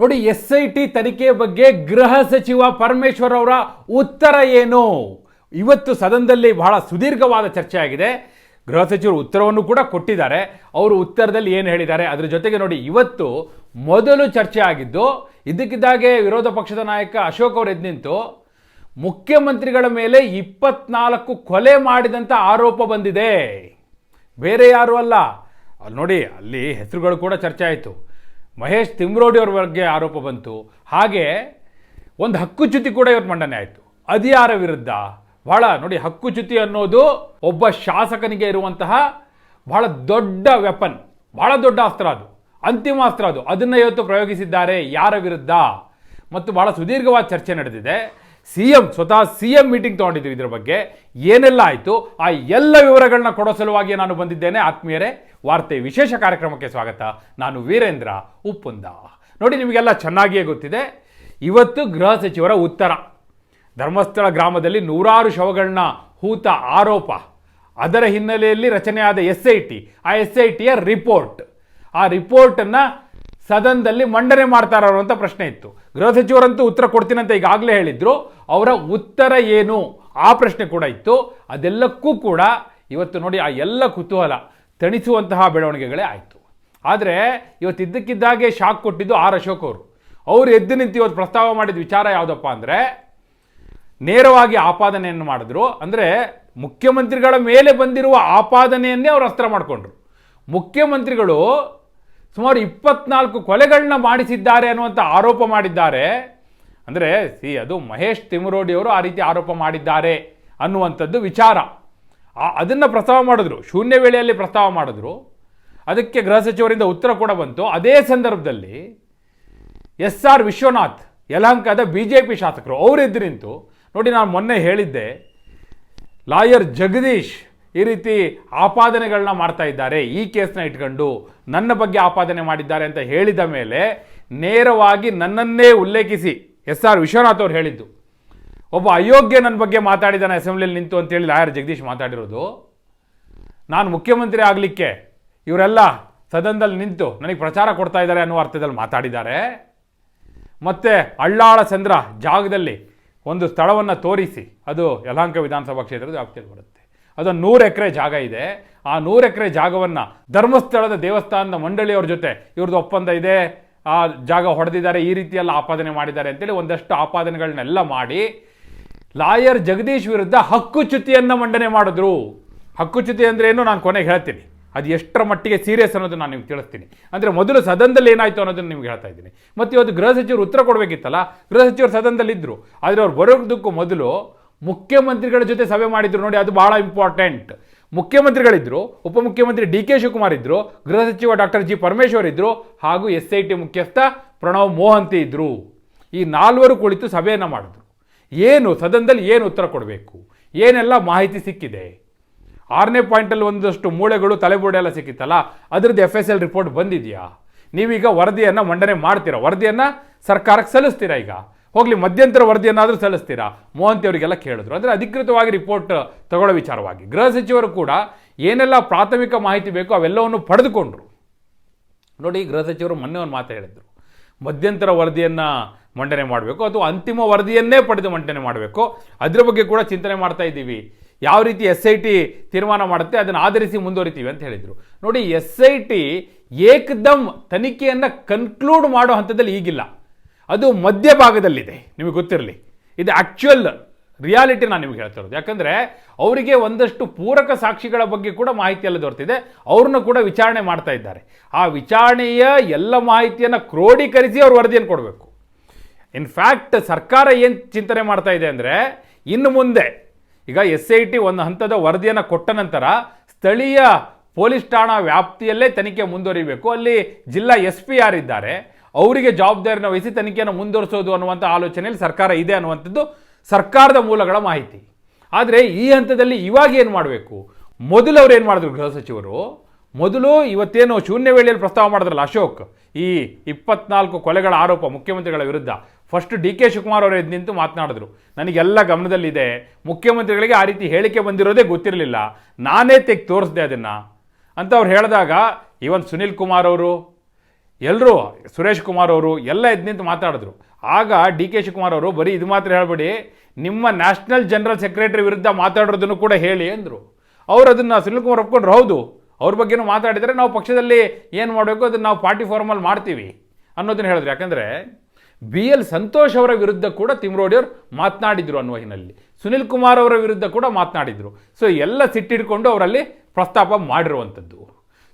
ನೋಡಿ S I T ತನಿಖೆ ಬಗ್ಗೆ ಗೃಹ ಸಚಿವ ಪರಮೇಶ್ವರ್ ಅವರ ಉತ್ತರ ಏನು? ಇವತ್ತು ಸದನದಲ್ಲಿ ಬಹಳ ಸುದೀರ್ಘವಾದ ಚರ್ಚೆ ಆಗಿದೆ. ಗೃಹ ಸಚಿವರು ಉತ್ತರವನ್ನು ಕೂಡ ಕೊಟ್ಟಿದ್ದಾರೆ. ಅವರು ಉತ್ತರದಲ್ಲಿ ಏನು ಹೇಳಿದ್ದಾರೆ? ಅದರ ಜೊತೆಗೆ ನೋಡಿ, ಇವತ್ತು ಮೊದಲು ಚರ್ಚೆ ಆಗಿದ್ದು, ಇದಕ್ಕಿದ್ದಾಗೆ ವಿರೋಧ ಪಕ್ಷದ ನಾಯಕ ಅಶೋಕ್ ಅವರು ಎದ್ದು ನಿಂತು ಮುಖ್ಯಮಂತ್ರಿಗಳ ಮೇಲೆ ಇಪ್ಪತ್ನಾಲ್ಕು ಕೊಲೆ ಮಾಡಿದಂಥ ಆರೋಪ ಬಂದಿದೆ. ಬೇರೆ ಯಾರು ಅಲ್ಲ. ಅಲ್ಲಿ ನೋಡಿ, ಅಲ್ಲಿ ಹೆಸರುಗಳು ಕೂಡ ಚರ್ಚೆ ಆಯಿತು. ಮಹೇಶ್ ತಿಮ್ರೋಡಿ ಅವ್ರ ಬಗ್ಗೆ ಆರೋಪ ಬಂತು. ಹಾಗೆ ಒಂದು ಹಕ್ಕುಚ್ಯುತಿ ಕೂಡ ಇವತ್ತು ಮಂಡನೆ ಆಯಿತು. ಅಧಿಯಾರ ವಿರುದ್ಧ ಬಹಳ ನೋಡಿ ಹಕ್ಕುಚ್ಯುತಿ ಅನ್ನೋದು ಒಬ್ಬ ಶಾಸಕನಿಗೆ ಇರುವಂತಹ ಬಹಳ ದೊಡ್ಡ ವೆಪನ್ ಬಹಳ ದೊಡ್ಡ ಅಸ್ತ್ರ ಅದು. ಅಂತಿಮ ಅಸ್ತ್ರ ಅದು. ಅದನ್ನು ಇವತ್ತು ಪ್ರಯೋಗಿಸಿದ್ದಾರೆ ಯಾರ ವಿರುದ್ಧ? ಮತ್ತು ಬಹಳ ಸುದೀರ್ಘವಾದ ಚರ್ಚೆ ನಡೆದಿದೆ. ಸಿ ಎಂ ಸ್ವತಃ ಸಿ ಎಂ ಮೀಟಿಂಗ್ ತೊಗೊಂಡಿದ್ದೀವಿ ಇದರ ಬಗ್ಗೆ. ಏನೆಲ್ಲ ಆಯಿತು? ಆ ಎಲ್ಲ ವಿವರಗಳನ್ನ ಕೊಡೋ ಸಲುವಾಗಿ ನಾನು ಬಂದಿದ್ದೇನೆ. ಆತ್ಮೀಯರೇ ವಾರ್ತೆ ವಿಶೇಷ ಕಾರ್ಯಕ್ರಮಕ್ಕೆ ಸ್ವಾಗತ. ನಾನು ವೀರೇಂದ್ರ ಉಪ್ಪುಂದ. ನೋಡಿ, ನಿಮಗೆಲ್ಲ ಚೆನ್ನಾಗಿಯೇ ಗೊತ್ತಿದೆ. ಇವತ್ತು ಗೃಹ ಸಚಿವರ ಉತ್ತರ. ಧರ್ಮಸ್ಥಳ ಗ್ರಾಮದಲ್ಲಿ ನೂರಾರು ಶವಗಳನ್ನ ಹೂತ ಆರೋಪ. ಅದರ ಹಿನ್ನೆಲೆಯಲ್ಲಿ ರಚನೆಯಾದ ಎಸ್ ಐ ಟಿ ಆ ಎಸ್ ಐ ಟಿಯ ರಿಪೋರ್ಟ್. ಆ ರಿಪೋರ್ಟನ್ನು ಸದನದಲ್ಲಿ ಮಂಡನೆ ಮಾಡ್ತಾರ ಅಂತ ಪ್ರಶ್ನೆ ಇತ್ತು. ಗೃಹ ಸಚಿವರಂತೂ ಉತ್ತರ ಕೊಡ್ತೀನಂತ ಈಗಾಗಲೇ ಹೇಳಿದ್ರು. ಅವರ ಉತ್ತರ ಏನು? ಆ ಪ್ರಶ್ನೆ ಕೂಡ ಇತ್ತು. ಅದೆಲ್ಲಕ್ಕೂ ಕೂಡ ಇವತ್ತು ನೋಡಿ, ಆ ಎಲ್ಲ ಕುತೂಹಲ. ತಣಿಸುವಂತಹ ಬೆಳವಣಿಗೆಗಳೇ ಆಯಿತು. ಆದರೆ ಇವತ್ತು ಇದ್ದಕ್ಕಿದ್ದಾಗೆ ಶಾಕ್ ಕೊಟ್ಟಿದ್ದು ಆರ್ ಅಶೋಕ್ ಅವರು ಅವರು ಎದ್ದು ನಿಂತು ಇವತ್ತು ಪ್ರಸ್ತಾವ ಮಾಡಿದ ವಿಚಾರ ಯಾವುದಪ್ಪ ಅಂದರೆ, ನೇರವಾಗಿ ಆಪಾದನೆಯನ್ನು ಮಾಡಿದ್ರು. ಅಂದರೆ ಮುಖ್ಯಮಂತ್ರಿಗಳ ಮೇಲೆ ಬಂದಿರುವ ಆಪಾದನೆಯನ್ನೇ ಅವರು ಅಸ್ತ್ರ ಮಾಡಿಕೊಂಡ್ರು. ಮುಖ್ಯಮಂತ್ರಿಗಳು ಸುಮಾರು ಇಪ್ಪತ್ನಾಲ್ಕು ಕೊಲೆಗಳನ್ನ ಮಾಡಿಸಿದ್ದಾರೆ ಅನ್ನುವಂಥ ಆರೋಪ ಮಾಡಿದ್ದಾರೆ. ಅಂದರೆ, ಸಿ, ಅದು ಮಹೇಶ್ ತಿಮರೋಡಿ ಅವರು ಆ ರೀತಿ ಆರೋಪ ಮಾಡಿದ್ದಾರೆ ಅನ್ನುವಂಥದ್ದು ವಿಚಾರ. ಅದನ್ನ ಪ್ರಸ್ತಾವ ಮಾಡಿದ್ರು. ಶೂನ್ಯ ವೇಳೆಯಲ್ಲಿ ಪ್ರಸ್ತಾವ ಮಾಡಿದ್ರು. ಅದಕ್ಕೆ ಗೃಹ ಸಚಿವರಿಂದ ಉತ್ತರ ಕೂಡ ಬಂತು. ಅದೇ ಸಂದರ್ಭದಲ್ಲಿ ಎಸ್ ಆರ್ ವಿಶ್ವನಾಥ್, ಯಲಹಂಕದ ಬಿ ಜೆ ಪಿ ಶಾಸಕರು, ಅವರು ಎದ್ದು ನಿಂತು, ನೋಡಿ ನಾನು ಮೊನ್ನೆ ಹೇಳಿದ್ದೆ, ಲಾಯರ್ ಜಗದೀಶ್ ಈ ರೀತಿ ಆಪಾದನೆಗಳನ್ನ ಮಾಡ್ತಾ ಇದ್ದಾರೆ. ಈ ಕೇಸ್ನ ಇಟ್ಕೊಂಡು ನನ್ನ ಬಗ್ಗೆ ಆಪಾದನೆ ಮಾಡಿದ್ದಾರೆ ಅಂತ ಹೇಳಿದ ಮೇಲೆ ನೇರವಾಗಿ ನನ್ನನ್ನೇ ಉಲ್ಲೇಖಿಸಿ ಎಸ್ ಆರ್ ವಿಶ್ವನಾಥ್ ಅವರು ಹೇಳಿದ್ದು. ಒಬ್ಬ ಅಯೋಗ್ಯ ನನ್ನ ಬಗ್ಗೆ ಮಾತಾಡಿದ್ದಾನೆ ಅಸೆಂಬ್ಲಿಯಲ್ಲಿ ನಿಂತು ಅಂತೇಳಿ ಲಾಯರ್ ಜಗದೀಶ್ ಮಾತಾಡಿರೋದು. ನಾನು ಮುಖ್ಯಮಂತ್ರಿ ಆಗಲಿಕ್ಕೆ ಇವರೆಲ್ಲ ಸದನದಲ್ಲಿ ನಿಂತು ನನಗೆ ಪ್ರಚಾರ ಕೊಡ್ತಾ ಇದ್ದಾರೆ ಅನ್ನುವ ಅರ್ಥದಲ್ಲಿ ಮಾತಾಡಿದ್ದಾರೆ. ಮತ್ತು ಅಳ್ಳಾಳ ಚಂದ್ರ ಜಾಗದಲ್ಲಿ ಒಂದು ಸ್ಥಳವನ್ನು ತೋರಿಸಿ, ಅದು ಯಲಹಂಕ ವಿಧಾನಸಭಾ ಕ್ಷೇತ್ರದ ವ್ಯಾಪ್ತಿಯಲ್ಲಿ ಬರುತ್ತೆ. ಅದು ನೂರು ಎಕರೆ ಜಾಗ ಇದೆ. ಆ ನೂರು ಎಕರೆ ಜಾಗವನ್ನು ಧರ್ಮಸ್ಥಳದ ದೇವಸ್ಥಾನದ ಮಂಡಳಿಯವ್ರ ಜೊತೆ ಇವ್ರದ್ದು ಒಪ್ಪಂದ ಇದೆ. ಆ ಜಾಗ ಹೊಡೆದಿದ್ದಾರೆ, ಈ ರೀತಿಯೆಲ್ಲ ಆಪಾದನೆ ಮಾಡಿದ್ದಾರೆ ಅಂತೇಳಿ ಒಂದಷ್ಟು ಆಪಾದನೆಗಳನ್ನೆಲ್ಲ ಮಾಡಿ ಲಾಯರ್ ಜಗದೀಶ್ ವಿರುದ್ಧ ಹಕ್ಕುಚ್ಯುತಿಯನ್ನು ಮಂಡನೆ ಮಾಡಿದ್ರು. ಹಕ್ಕುಚ್ಯುತಿ ಅಂದ್ರೆ ಏನು? ನಾನು ಕೊನೆಗೆ ಹೇಳ್ತೀನಿ. ಅದು ಎಷ್ಟರ ಮಟ್ಟಿಗೆ ಸೀರಿಯಸ್ ಅನ್ನೋದು ನಾನು ನಿಮ್ಗೆ ತಿಳಿಸ್ತೀನಿ. ಅಂದರೆ ಮೊದಲು ಸದನದಲ್ಲಿ ಏನಾಯಿತು ಅನ್ನೋದನ್ನು ನಿಮ್ಗೆ ಹೇಳ್ತಾ ಇದ್ದೀನಿ. ಮತ್ತು ಇವತ್ತು ಗೃಹ ಸಚಿವರು ಉತ್ತರ ಕೊಡಬೇಕಿತ್ತಲ್ಲ? ಗೃಹ ಸಚಿವರು ಸದನದಲ್ಲಿದ್ದರು ಆದರೆ ಅವ್ರು ಬರೋದಕ್ಕೂ ಮೊದಲು ಮುಖ್ಯಮಂತ್ರಿಗಳ ಜೊತೆ ಸಭೆ ಮಾಡಿದ್ರು ನೋಡಿ, ಅದು ಭಾಳ ಇಂಪಾರ್ಟೆಂಟ್ ಮುಖ್ಯಮಂತ್ರಿಗಳಿದ್ದರು ಉಪಮುಖ್ಯಮಂತ್ರಿ ಡಿ ಕೆ ಶಿವಕುಮಾರ್ ಇದ್ದರು ಗೃಹ ಸಚಿವ ಡಾಕ್ಟರ್ ಜಿ ಪರಮೇಶ್ವರ್ ಇದ್ದರು ಹಾಗೂ ಎಸ್ ಐ ಟಿ ಮುಖ್ಯಸ್ಥ ಪ್ರಣವ್ ಮೋಹಂತಿ ಇದ್ದರು ಈ ನಾಲ್ವರು ಕುಳಿತು ಸಭೆಯನ್ನು ಮಾಡಿದ್ರು. ಏನು, ಸದನದಲ್ಲಿ ಏನು ಉತ್ತರ ಕೊಡಬೇಕು? ಏನೆಲ್ಲ ಮಾಹಿತಿ ಸಿಕ್ಕಿದೆ? ಆರನೇ ಪಾಯಿಂಟಲ್ಲಿ ಒಂದಷ್ಟು ಮೂಳೆಗಳು, ತಲೆಬೋಡೆ ಎಲ್ಲ ಸಿಕ್ಕಿತ್ತಲ್ಲ, ಅದ್ರದ್ದು ಎಫ್ ಎಸ್ ಎಲ್ ರಿಪೋರ್ಟ್ ಬಂದಿದೆಯಾ? ನೀವೀಗ ವರದಿಯನ್ನು ಮಂಡನೆ ಮಾಡ್ತೀರಾ? ವರದಿಯನ್ನು ಸರ್ಕಾರಕ್ಕೆ ಸಲ್ಲಿಸ್ತೀರಾ ಈಗ? ಹೋಗಲಿ, ಮಧ್ಯಂತರ ವರದಿಯನ್ನಾದರೂ ಸಲ್ಲಿಸ್ತೀರಾ? ಮೋಹಂತಿ ಅವರಿಗೆಲ್ಲ ಕೇಳಿದ್ರು. ಅಂದರೆ ಅಧಿಕೃತವಾಗಿ ರಿಪೋರ್ಟ್ ತಗೊಳ್ಳೋ ವಿಚಾರವಾಗಿ. ಗೃಹ ಸಚಿವರು ಕೂಡ ಏನೆಲ್ಲ ಪ್ರಾಥಮಿಕ ಮಾಹಿತಿ ಬೇಕೋ ಅವೆಲ್ಲವನ್ನು ಪಡೆದುಕೊಂಡ್ರು. ನೋಡಿ, ಗೃಹ ಸಚಿವರು ಮೊನ್ನೆ ಒಂದು ಮಾತು ಹೇಳಿದ್ರು. ಮಧ್ಯಂತರ ವರದಿಯನ್ನು ಮಂಡನೆ ಮಾಡಬೇಕು. ಅಥವಾ ಅಂತಿಮ ವರದಿಯನ್ನೇ ಪಡೆದು ಮಂಡನೆ ಮಾಡಬೇಕು. ಅದರ ಬಗ್ಗೆ ಕೂಡ ಚಿಂತನೆ ಮಾಡ್ತಾ ಇದ್ದೀವಿ. ಯಾವ ರೀತಿ ಎಸ್ ಐ ಟಿ ತೀರ್ಮಾನ ಮಾಡುತ್ತೆ, ಅದನ್ನು ಆಧರಿಸಿ ಮುಂದುವರಿತೀವಿ ಅಂತ ಹೇಳಿದರು. ನೋಡಿ, ಎಸ್ ಐ ಟಿ ಏಕದಮ್ ತನಿಖೆಯನ್ನು ಕನ್ಕ್ಲೂಡ್ ಮಾಡೋ ಹಂತದಲ್ಲಿ ಈಗಿಲ್ಲ. ಅದು ಮಧ್ಯಭಾಗದಲ್ಲಿದೆ. ನಿಮಗೆ ಗೊತ್ತಿರಲಿ. ಇದು ಆ್ಯಕ್ಚುಯಲ್ ರಿಯಾಲಿಟಿ ನಾನು ನಿಮಗೆ ಹೇಳ್ತಾ ಇರೋದು. ಯಾಕಂದರೆ ಅವರಿಗೆ ಒಂದಷ್ಟು ಪೂರಕ ಸಾಕ್ಷಿಗಳ ಬಗ್ಗೆ ಕೂಡ ಮಾಹಿತಿ ಎಲ್ಲ ದೊರೆತಿದೆ. ಅವ್ರನ್ನ ಕೂಡ ವಿಚಾರಣೆ ಮಾಡ್ತಾ ಇದ್ದಾರೆ. ಆ ವಿಚಾರಣೆಯ ಎಲ್ಲ ಮಾಹಿತಿಯನ್ನು ಕ್ರೋಢೀಕರಿಸಿ ಅವ್ರು ವರದಿಯನ್ನು ಕೊಡಬೇಕು. ಇನ್ಫ್ಯಾಕ್ಟ್ ಸರ್ಕಾರ ಏನು ಚಿಂತನೆ ಮಾಡ್ತಾ ಇದೆ ಅಂದರೆ, ಇನ್ನು ಮುಂದೆ, ಈಗ ಎಸ್ ಐ ಟಿ ಒಂದು ಹಂತದ ವರದಿಯನ್ನು ಕೊಟ್ಟ ನಂತರ ಸ್ಥಳೀಯ ಪೊಲೀಸ್ ಠಾಣಾ ವ್ಯಾಪ್ತಿಯಲ್ಲೇ ತನಿಖೆ ಮುಂದುವರಿಬೇಕು. ಅಲ್ಲಿ ಜಿಲ್ಲಾ ಎಸ್ ಪಿ ಯಾರಿದ್ದಾರೆ, ಅವರಿಗೆ ಜವಾಬ್ದಾರಿನ ವಹಿಸಿ ತನಿಖೆಯನ್ನು ಮುಂದುವರಿಸೋದು ಅನ್ನುವಂಥ ಆಲೋಚನೆಯಲ್ಲಿ ಸರ್ಕಾರ ಇದೆ ಅನ್ನುವಂಥದ್ದು ಸರ್ಕಾರದ ಮೂಲಗಳ ಮಾಹಿತಿ. ಆದರೆ ಈ ಹಂತದಲ್ಲಿ ಇವಾಗ ಏನು ಮಾಡಬೇಕು? ಮೊದಲು ಅವ್ರು ಏನು ಮಾಡಿದ್ರು ಗೃಹ ಸಚಿವರು? ಮೊದಲು ಇವತ್ತೇನು ಶೂನ್ಯ ವೇಳೆಯಲ್ಲಿ ಪ್ರಸ್ತಾವ ಮಾಡಿದ್ರಲ್ಲ ಅಶೋಕ್, ಈ ಇಪ್ಪತ್ನಾಲ್ಕು ಕೊಲೆಗಳ ಆರೋಪ ಮುಖ್ಯಮಂತ್ರಿಗಳ ವಿರುದ್ಧ. ಫಸ್ಟ್ ಡಿ ಕೆ ಶಿವಕುಮಾರ್ ಅವರು ನಿಂತು ಮಾತನಾಡಿದ್ರು. ನನಗೆಲ್ಲ ಗಮನದಲ್ಲಿದೆ. ಮುಖ್ಯಮಂತ್ರಿಗಳಿಗೆ ಆ ರೀತಿ ಹೇಳಿಕೆ ಬಂದಿರೋದೇ ಗೊತ್ತಿರಲಿಲ್ಲ. ನಾನೇ ತೆಗ್ ತೋರಿಸ್ದೆ ಅದನ್ನು. ಅಂತ ಅವ್ರು ಹೇಳಿದಾಗ ಇವನ್ ಸುನಿಲ್ ಕುಮಾರ್ ಅವರು ಎಲ್ಲರೂ ಸುರೇಶ್ ಕುಮಾರ್ ಅವರು ಎಲ್ಲ ಎದ್ದು ನಿಂತು ಮಾತಾಡಿದ್ರು ಆಗ ಡಿ ಕೆ ಶಿವಕುಮಾರ್ ಅವರು ಬರೀ ಇದು ಮಾತ್ರ ಹೇಳ್ಬೇಡಿ, ನಿಮ್ಮ ನ್ಯಾಷನಲ್ ಜನರಲ್ ಸೆಕ್ರೆಟರಿ ವಿರುದ್ಧ ಮಾತಾಡೋದನ್ನು ಕೂಡ ಹೇಳಿ ಅಂದರು. ಅವರು ಅದನ್ನು ಸುನಿಲ್ ಕುಮಾರ್ ಒಪ್ಕೊಂಡ್ರು, ಹೌದು. ಅವ್ರ ಬಗ್ಗೆನೂ ಮಾತಾಡಿದರೆ ನಾವು ಪಕ್ಷದಲ್ಲಿ ಏನು ಮಾಡಬೇಕು ಅದನ್ನು ನಾವು ಪಾರ್ಟಿ ಫಾರ್ಮಲ್ಲಿ ಮಾಡ್ತೀವಿ ಅನ್ನೋದನ್ನು ಹೇಳಿದ್ರು. ಯಾಕಂದರೆ ಬಿ ಎಲ್ ಸಂತೋಷ್ ಅವರ ವಿರುದ್ಧ ಕೂಡ ತಿಮ್ರೋಡಿಯವ್ರು ಮಾತನಾಡಿದ್ರು ಅನ್ನುವ ಹಿನ್ನೆಲೆಯಲ್ಲಿ. ಸುನಿಲ್ ಕುಮಾರ್ ಅವರ ವಿರುದ್ಧ ಕೂಡ ಮಾತನಾಡಿದರು. ಸೊ ಎಲ್ಲ ಸಿಟ್ಟಿಡ್ಕೊಂಡು ಅವರಲ್ಲಿ ಪ್ರಸ್ತಾಪ ಮಾಡಿರುವಂಥದ್ದು.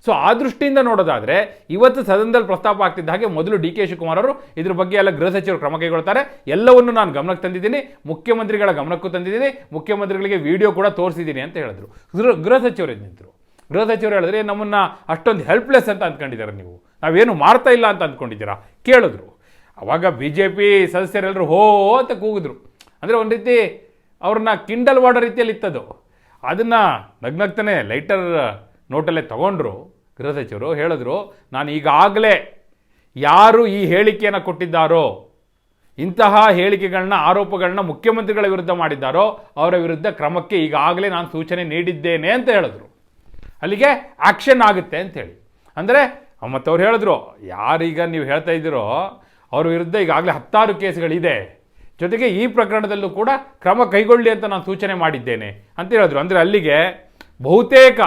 ಸೊ ಆ ದೃಷ್ಟಿಯಿಂದ ನೋಡೋದಾದರೆ ಇವತ್ತು ಸದನದಲ್ಲಿ ಪ್ರಸ್ತಾಪ ಆಗ್ತಿದ್ದ ಹಾಗೆ ಮೊದಲು ಡಿ ಕೆ ಶಿವಕುಮಾರ್ ಅವರು ಇದ್ರ ಬಗ್ಗೆ ಎಲ್ಲ ಗೃಹ ಸಚಿವರು ಕ್ರಮ ಕೈಗೊಳ್ತಾರೆ. ಎಲ್ಲವನ್ನು ನಾನು ಗಮನಕ್ಕೆ ತಂದಿದ್ದೀನಿ. ಮುಖ್ಯಮಂತ್ರಿಗಳ ಗಮನಕ್ಕೂ ತಂದಿದ್ದೀನಿ. ಮುಖ್ಯಮಂತ್ರಿಗಳಿಗೆ ವಿಡಿಯೋ ಕೂಡ ತೋರಿಸಿದ್ದೀನಿ ಅಂತ ಹೇಳಿದ್ರು. ಗೃಹ ಸಚಿವರು ನಿಂತರು ಗೃಹ ಸಚಿವರು ಹೇಳಿದ್ರೆ ನಮ್ಮನ್ನು ಅಷ್ಟೊಂದು ಹೆಲ್ಪ್ಲೆಸ್ ಅಂತ ಅಂದ್ಕೊಂಡಿದ್ದೀರಾ ನೀವು? ನಾವೇನು ಮಾಡ್ತಾ ಇಲ್ಲ ಅಂತ ಅಂದ್ಕೊಂಡಿದ್ದೀರಾ? ಕೇಳಿದ್ರು. ಅವಾಗ ಬಿ ಜೆ ಪಿ ಸದಸ್ಯರೆಲ್ಲರೂ ಹೋ ಅಂತ ಕೂಗಿದ್ರು. ಅಂದರೆ ಒಂದು ರೀತಿ ಅವ್ರನ್ನ ಕಿಂಡಲ್ ಮಾಡೋ ರೀತಿಯಲ್ಲಿ ಇತ್ತದು. ಅದನ್ನು ನಗ್ನಗ್ತಾನೆ ಲೈಟರ್ ನೋಟಲ್ಲೇ ತಗೊಂಡ್ರು. ಗೃಹ ಸಚಿವರು ಹೇಳಿದ್ರು, ನಾನು ಈಗಾಗಲೇ ಯಾರು ಈ ಹೇಳಿಕೆಯನ್ನು ಕೊಟ್ಟಿದ್ದಾರೋ, ಇಂತಹ ಹೇಳಿಕೆಗಳನ್ನ, ಆರೋಪಗಳನ್ನ ಮುಖ್ಯಮಂತ್ರಿಗಳ ವಿರುದ್ಧ ಮಾಡಿದ್ದಾರೋ, ಅವರ ವಿರುದ್ಧ ಕ್ರಮಕ್ಕೆ ಈಗಾಗಲೇ ನಾನು ಸೂಚನೆ ನೀಡಿದ್ದೇನೆ ಅಂತ ಹೇಳಿದ್ರು. ಅಲ್ಲಿಗೆ ಆಕ್ಷನ್ ಆಗುತ್ತೆ ಅಂಥೇಳಿ ಅಂದರೆ ಮತ್ತು ಅವ್ರು ಹೇಳಿದ್ರು, ಯಾರೀಗ ನೀವು ಹೇಳ್ತಾ ಇದ್ದೀರೋ, ಅವ್ರ ವಿರುದ್ಧ ಈಗಾಗಲೇ ಹತ್ತಾರು ಕೇಸ್ಗಳಿದೆ. ಜೊತೆಗೆ ಈ ಪ್ರಕರಣದಲ್ಲೂ ಕೂಡ ಕ್ರಮ ಕೈಗೊಳ್ಳಿ ಅಂತ ನಾನು ಸೂಚನೆ ಮಾಡಿದ್ದೇನೆ ಅಂತ ಹೇಳಿದ್ರು. ಅಂದರೆ ಅಲ್ಲಿಗೆ ಬಹುತೇಕ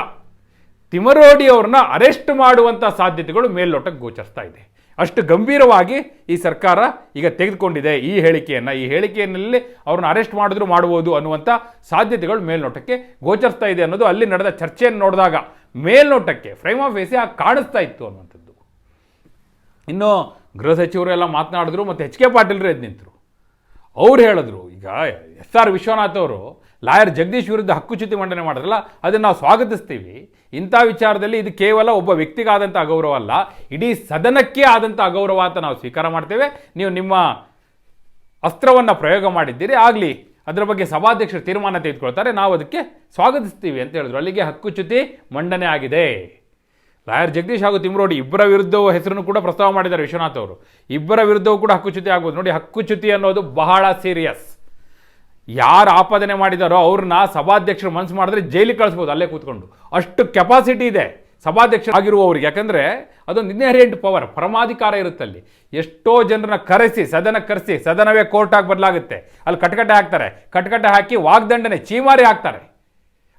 ತಿಮರೋಡಿ ಅವ್ರನ್ನ ಅರೆಸ್ಟ್ ಮಾಡುವಂಥ ಸಾಧ್ಯತೆಗಳು ಮೇಲ್ನೋಟಕ್ಕೆ ಗೋಚರಿಸ್ತಾ ಇದೆ. ಅಷ್ಟು ಗಂಭೀರವಾಗಿ ಈ ಸರ್ಕಾರ ಈಗ ತೆಗೆದುಕೊಂಡಿದೆ ಈ ಹೇಳಿಕೆಯನ್ನು. ಈ ಹೇಳಿಕೆಯಲ್ಲಿ ಅವ್ರನ್ನ ಅರೆಸ್ಟ್ ಮಾಡಿದ್ರು ಮಾಡ್ಬೋದು ಅನ್ನುವಂಥ ಸಾಧ್ಯತೆಗಳು ಮೇಲ್ನೋಟಕ್ಕೆ ಗೋಚರಿಸ್ತಾ ಇದೆ ಅನ್ನೋದು ಅಲ್ಲಿ ನಡೆದ ಚರ್ಚೆಯನ್ನು ನೋಡಿದಾಗ ಮೇಲ್ನೋಟಕ್ಕೆ ಫ್ರೇಮ್ ಆಫ್ ಎಸಿ ಆಗಿ ಕಾಣಿಸ್ತಾ ಇತ್ತು ಅನ್ನುವಂಥದ್ದು. ಇನ್ನು ಗೃಹ ಸಚಿವರು ಎಲ್ಲ ಮಾತನಾಡಿದ್ರು ಮತ್ತು ಎಚ್ ಕೆ ಪಾಟೀಲ್ರು ಎದ್ದು ನಿಂತರು. ಅವ್ರು ಹೇಳಿದ್ರು ಈಗ ಎಸ್ ಆರ್ ವಿಶ್ವನಾಥ್ ಅವರು ಲಾಯರ್ ಜಗದೀಶ್ ವಿರುದ್ಧ ಹಕ್ಕುಚ್ಯುತಿ ಮಂಡನೆ ಮಾಡಿದ್ರಲ್ಲ, ಅದನ್ನು ನಾವು ಸ್ವಾಗತಿಸ್ತೀವಿ. ಇಂಥ ವಿಚಾರದಲ್ಲಿ ಇದು ಕೇವಲ ಒಬ್ಬ ವ್ಯಕ್ತಿಗಾದಂಥ ಅಗೌರವ ಅಲ್ಲ, ಇಡೀ ಸದನಕ್ಕೆ ಆದಂಥ ಅಗೌರವ ಅಂತ ನಾವು ಸ್ವೀಕಾರ ಮಾಡ್ತೇವೆ. ನೀವು ನಿಮ್ಮ ಅಸ್ತ್ರವನ್ನು ಪ್ರಯೋಗ ಮಾಡಿದ್ದೀರಿ, ಆಗಲಿ ಅದರ ಬಗ್ಗೆ ಸಭಾಧ್ಯಕ್ಷರು ತೀರ್ಮಾನ ತೆಗೆದುಕೊಳ್ತಾರೆ, ನಾವು ಅದಕ್ಕೆ ಸ್ವಾಗತಿಸ್ತೀವಿ ಅಂತ ಹೇಳಿದ್ರು. ಅಲ್ಲಿಗೆ ಹಕ್ಕುಚ್ಯುತಿ ಮಂಡನೆ ಆಗಿದೆ. ಲಾಯರ್ ಜಗದೀಶ್ ಹಾಗೂ ತಿಮ್ರೋಡಿ ಇಬ್ಬರ ವಿರುದ್ಧವೂ ಹೆಸರನ್ನು ಕೂಡ ಪ್ರಸ್ತಾವ ಮಾಡಿದ್ದಾರೆ ವಿಶ್ವನಾಥ್ ಅವರು. ಇಬ್ಬರ ವಿರುದ್ಧವೂ ಕೂಡ ಹಕ್ಕುಚ್ಯುತಿ ಆಗ್ಬೋದು. ನೋಡಿ, ಹಕ್ಕುಚ್ಯುತಿ ಅನ್ನೋದು ಬಹಳ ಸೀರಿಯಸ್ ಯಾರು ಆಪಾದನೆ ಮಾಡಿದಾರೋ ಅವ್ರನ್ನ ಸಭಾಧ್ಯಕ್ಷರು ಮನಸ್ಸು ಮಾಡಿದ್ರೆ ಜೈಲಿಗೆ ಕಳಿಸ್ಬೋದು, ಅಲ್ಲೇ ಕೂತ್ಕೊಂಡು. ಅಷ್ಟು ಕೆಪಾಸಿಟಿ ಇದೆ ಸಭಾಧ್ಯಕ್ಷ ಆಗಿರುವವರಿಗೆ. ಯಾಕಂದರೆ ಅದೊಂದು ಇನ್ಹೆರಿಯೆಂಟ್ ಪವರ್, ಪರಮಾಧಿಕಾರ ಇರುತ್ತೆ ಅಲ್ಲಿ ಎಷ್ಟೋ ಜನರನ್ನ ಕರೆಸಿ, ಸದನ ಕರೆಸಿ, ಸದನವೇ ಕೋರ್ಟಾಗಿ ಬದಲಾಗುತ್ತೆ. ಅಲ್ಲಿ ಕಟಕಟೆ ಹಾಕ್ತಾರೆ. ಕಟಕಟೆ ಹಾಕಿ ವಾಗ್ದಂಡನೆ ಚೀಮಾರಿ ಹಾಕ್ತಾರೆ.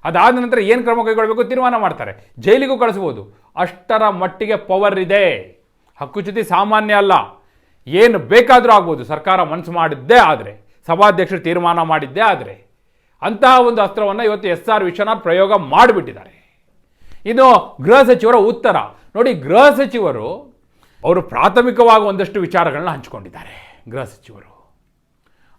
ಅದಾದ ನಂತರ ಏನು ಕ್ರಮ ಕೈಗೊಳ್ಳಬೇಕು ತೀರ್ಮಾನ ಮಾಡ್ತಾರೆ. ಜೈಲಿಗೂ ಕಳಿಸ್ಬೋದು. ಅಷ್ಟರ ಮಟ್ಟಿಗೆ ಪವರ್ ಇದೆ. ಹಕ್ಕುಚ್ಯುತಿ ಸಾಮಾನ್ಯ ಅಲ್ಲ. ಏನು ಬೇಕಾದರೂ ಆಗ್ಬೋದು. ಸರ್ಕಾರ ಮನಸ್ಸು ಮಾಡಿದ್ದೇ ಆದರೆ. ಸಭಾಧ್ಯಕ್ಷರು ತೀರ್ಮಾನ ಮಾಡಿದ್ದೇ ಆದರೆ ಅಂತಹ ಒಂದು ಅಸ್ತ್ರವನ್ನು ಇವತ್ತು ಎಸ್ ಆರ್ ವಿಶ್ವನಾಥ್ ಪ್ರಯೋಗ ಮಾಡಿಬಿಟ್ಟಿದ್ದಾರೆ. ಇದು ಗೃಹ ಸಚಿವರ ಉತ್ತರ. ನೋಡಿ, ಗೃಹ ಸಚಿವರು ಅವರು ಪ್ರಾಥಮಿಕವಾಗಿ ಒಂದಷ್ಟು ವಿಚಾರಗಳನ್ನ ಹಂಚಿಕೊಂಡಿದ್ದಾರೆ. ಗೃಹ ಸಚಿವರು.